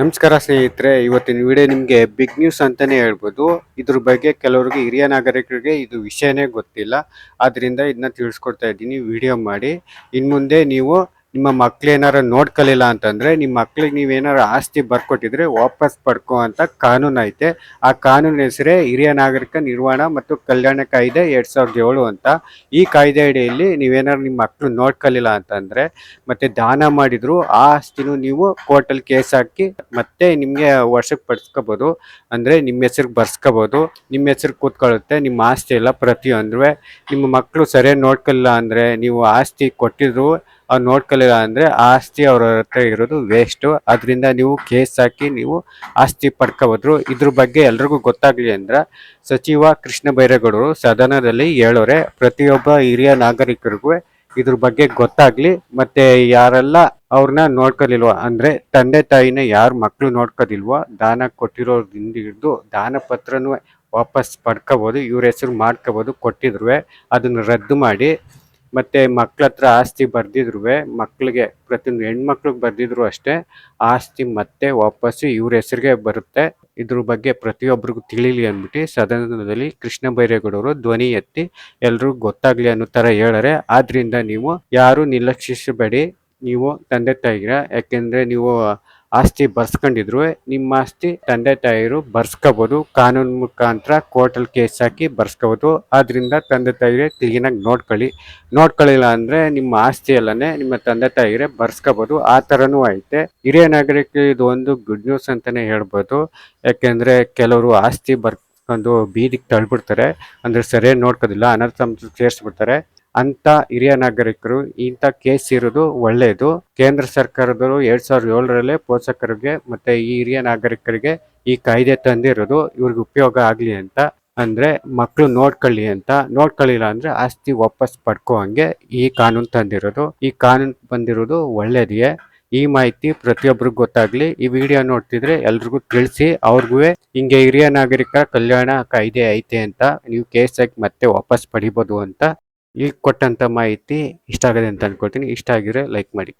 ನಮಸ್ಕಾರ ಸ್ನೇಹಿತರೆ, ಇವತ್ತಿನ ವಿಡಿಯೋ ನಿಮಗೆ ಬಿಗ್ ನ್ಯೂಸ್ ಅಂತಲೇ ಹೇಳ್ಬೋದು. ಇದ್ರ ಬಗ್ಗೆ ಕೆಲವರಿಗೆ ಹಿರಿಯ ನಾಗರಿಕರಿಗೆ ಇದು ವಿಷಯನೇ ಗೊತ್ತಿಲ್ಲ. ಆದ್ದರಿಂದ ಇದನ್ನ ತಿಳಿಸ್ಕೊಡ್ತಾ ಇದ್ದೀನಿ ವಿಡಿಯೋ ಮಾಡಿ. ಇನ್ನು ಮುಂದೆ ನೀವು ನಿಮ್ಮ ಮಕ್ಳು ಏನಾರ ನೋಡ್ಕಲಿಲ್ಲ ಅಂತಂದ್ರೆ ನಿಮ್ಮ ಮಕ್ಳಿಗೆ ಏನಾರ ಆಸ್ತಿ ಬರ್ಕೊಟ್ಟಿದ್ರೆ ವಾಪಸ್ ಪಡ್ಕೋ ಅಂತ ಕಾನೂನು ಐತೆ. ಆ ಕಾನೂನು ಹೆಸರೇ ಹಿರಿಯ ನಾಗರಿಕ ನಿರ್ವಹಣಾ ಮತ್ತು ಕಲ್ಯಾಣ ಕಾಯ್ದೆ ಎರಡ್ ಸಾವಿರದ ಏಳು ಅಂತ. ಈ ಕಾಯ್ದೆ ಅಡಿಯಲ್ಲಿ ನೀವೇನಾರು ನಿಮ್ಮ ಮಕ್ಳು ನೋಡ್ಕಲಿಲ್ಲ ಅಂತಂದ್ರೆ ಮತ್ತೆ ದಾನ ಮಾಡಿದ್ರು, ಆ ಆಸ್ತಿನೂ ನೀವು ಕೋರ್ಟಲ್ಲಿ ಕೇಸ್ ಹಾಕಿ ಮತ್ತೆ ನಿಮ್ಗೆ ವರ್ಷಕ್ಕೆ ಪಡಿಸ್ಕೋಬಹುದು ಅಂದ್ರೆ ನಿಮ್ಮ ಹೆಸರಿಗೆ ಬರ್ಸ್ಕೋಬಹುದು ನಿಮ್ಮ ಹೆಸರು ಕೂತ್ಕೊಳ್ಳುತ್ತೆ ನಿಮ್ಮ ಆಸ್ತಿ ಎಲ್ಲ ಪ್ರತಿಯೊಂದು ನಿಮ್ಮ ಮಕ್ಕಳು ಸರಿಯಾಗಿ ನೋಡ್ಕಲ್ಲ ಅಂದ್ರೆ ನೀವು ಆಸ್ತಿ ಕೊಟ್ಟಿದ್ರು ಅವ್ರು ನೋಡ್ಕೊಳ್ಳಿಲ್ಲ ಅಂದ್ರೆ ಆಸ್ತಿ ಅವ್ರ ಹತ್ರ ಇರೋದು ವೇಸ್ಟ್ ಅದರಿಂದ ನೀವು ಕೇಸ್ ಹಾಕಿ ನೀವು ಆಸ್ತಿ ಪಡ್ಕೋಬೋದು ಇದ್ರ ಬಗ್ಗೆ ಎಲ್ರಿಗೂ ಗೊತ್ತಾಗ್ಲಿ ಅಂದ್ರೆ ಸಚಿವ ಕೃಷ್ಣ ಬೈರೇಗೌಡರು ಸದನದಲ್ಲಿ ಹೇಳೋರೆ, ಪ್ರತಿಯೊಬ್ಬ ಹಿರಿಯ ನಾಗರಿಕರಿಗೂ ಇದ್ರ ಬಗ್ಗೆ ಗೊತ್ತಾಗ್ಲಿ. ಮತ್ತೆ ಯಾರೆಲ್ಲ ಅವ್ರನ್ನ ನೋಡ್ಕೊಲಿಲ್ವ ಅಂದ್ರೆ ತಂದೆ ತಾಯಿನ ಯಾರು ಮಕ್ಕಳು ನೋಡ್ಕೋದಿಲ್ವೋ ದಾನ ಕೊಟ್ಟಿರೋದ್ರಿಂದ ಹಿಡಿದು ದಾನ ಪತ್ರನೂ ವಾಪಸ್ ಪಡ್ಕೋಬೋದು, ಇವ್ರ ಹೆಸರು ಮಾಡ್ಕೋಬೋದು ಕೊಟ್ಟಿದ್ರು ಅದನ್ನ ರದ್ದು ಮಾಡಿ ಮತ್ತೆ ಮಕ್ಳ ಹತ್ರ ಆಸ್ತಿ ಬರ್ದಿದ್ರು ಮಕ್ಕಳಿಗೆ ಪ್ರತಿಯೊಂದು ಹೆಣ್ಮಕ್ಳಿಗೆ ಬರ್ದಿದ್ರು ಅಷ್ಟೇ, ಆಸ್ತಿ ಮತ್ತೆ ವಾಪಸ್ ಇವ್ರ ಹೆಸರಿಗೆ ಬರುತ್ತೆ. ಇದ್ರ ಬಗ್ಗೆ ಪ್ರತಿಯೊಬ್ಬರಿಗೂ ತಿಳಿಲಿ ಅಂದ್ಬಿಟ್ಟು ಸದನದಲ್ಲಿ ಕೃಷ್ಣ ಬೈರೇಗೌಡರು ಧ್ವನಿ ಎತ್ತಿ ಎಲ್ರಿಗೂ ಗೊತ್ತಾಗ್ಲಿ ಅನ್ನೋ ಥರ ಹೇಳರೆ ಆದ್ರಿಂದ ನೀವು ಯಾರು ನಿರ್ಲಕ್ಷಿಸಬೇಡಿ. ನೀವು ತಂದೆ ತಾಯಿರ ಯಾಕೆಂದ್ರೆ ನೀವು ಆಸ್ತಿ ಬರ್ಸ್ಕೊಂಡಿದ್ರು. ನಿಮ್ಮ ಆಸ್ತಿ ತಂದೆ ತಾಯಿರು ಬರ್ಸ್ಕೋಬೋದು. ಕಾನೂನು ಮುಖಾಂತರ ಕೋರ್ಟಲ್ಲಿ ಕೇಸ್ ಹಾಕಿ ಬರ್ಸ್ಕೋಬೋದು. ಆದ್ದರಿಂದ ತಂದೆ ತಾಯಿಗೆ ಕ್ಲೀನಾಗಿ ನೋಡ್ಕೊಳ್ಳಿ. ನೋಡ್ಕೊಳ್ಳಿಲ್ಲ ಅಂದರೆ ನಿಮ್ಮ ಆಸ್ತಿ ಎಲ್ಲನೇ ನಿಮ್ಮ ತಂದೆ ತಾಯಿಗೆ ಬರ್ಸ್ಕೋಬೋದು. ಆ ಥರನೂ ಐತೆ. ಹಿರಿಯ ನಾಗರಿಕ ಇದು ಒಂದು ಗುಡ್ ನ್ಯೂಸ್ ಅಂತಾನೆ ಹೇಳ್ಬೋದು. ಯಾಕೆಂದರೆ ಕೆಲವರು ಆಸ್ತಿ ಬರ್ಕೊಂಡು ಬೀದಿಗೆ ತಳ್ಬಿಡ್ತಾರೆ. ಅಂದ್ರೆ ಸರಿಯಾಗಿ ನೋಡ್ಕೋದಿಲ್ಲ ಅನರ್ಥ ಸೇರಿಸ್ಬಿಡ್ತಾರೆ. ಅಂತ ಹಿರಿಯ ನಾಗರಿಕರು ಇಂಥ ಕೇಸ್ ಇರೋದು ಒಳ್ಳೆಯದು ಕೇಂದ್ರ ಸರ್ಕಾರದವರು ಎರಡ್ ಸಾವಿರದ ಏಳರಲ್ಲೇ ಪೋಷಕರಿಗೆ ಮತ್ತೆ ಈ ಹಿರಿಯ ನಾಗರಿಕರಿಗೆ ಈ ಕಾಯ್ದೆ ತಂದಿರೋದು ಇವ್ರಿಗೆ ಉಪಯೋಗ ಆಗ್ಲಿ ಅಂತ. ಅಂದ್ರೆ ಮಕ್ಕಳು ನೋಡ್ಕೊಳ್ಳಿ ಅಂತ. ನೋಡ್ಕೊಳ್ಳಿಲ್ಲ ಅಂದ್ರೆ ಆಸ್ತಿ ವಾಪಸ್ ಪಡ್ಕೋ ಹಂಗೆ ಈ ಕಾನೂನು ತಂದಿರೋದು. ಈ ಕಾನೂನು ಬಂದಿರೋದು ಒಳ್ಳೇದೇ ಈ ಮಾಹಿತಿ ಪ್ರತಿಯೊಬ್ಬರಿಗೂ ಗೊತ್ತಾಗ್ಲಿ. ಈ ವಿಡಿಯೋ ನೋಡ್ತಿದ್ರೆ ಎಲ್ರಿಗೂ ತಿಳಿಸಿ. ಅವ್ರಿಗೂ ಹಿಂಗೆ ಹಿರಿಯ ನಾಗರಿಕ ಕಲ್ಯಾಣ ಕಾಯ್ದೆ ಐತೆ ಅಂತ. ನೀವು ಕೇಸ್ ಹಾಕಿ ಮತ್ತೆ ವಾಪಸ್ ಪಡಿಬೋದು ಅಂತ. ಈಗ ಕೊಟ್ಟಂತ ಮಾಹಿತಿ ಇಷ್ಟ ಆಗದೆ ಅಂತ ಅನ್ಕೊಳ್ತೀನಿ. ಇಷ್ಟ ಆಗಿದ್ರೆ ಲೈಕ್ ಮಾಡಿ.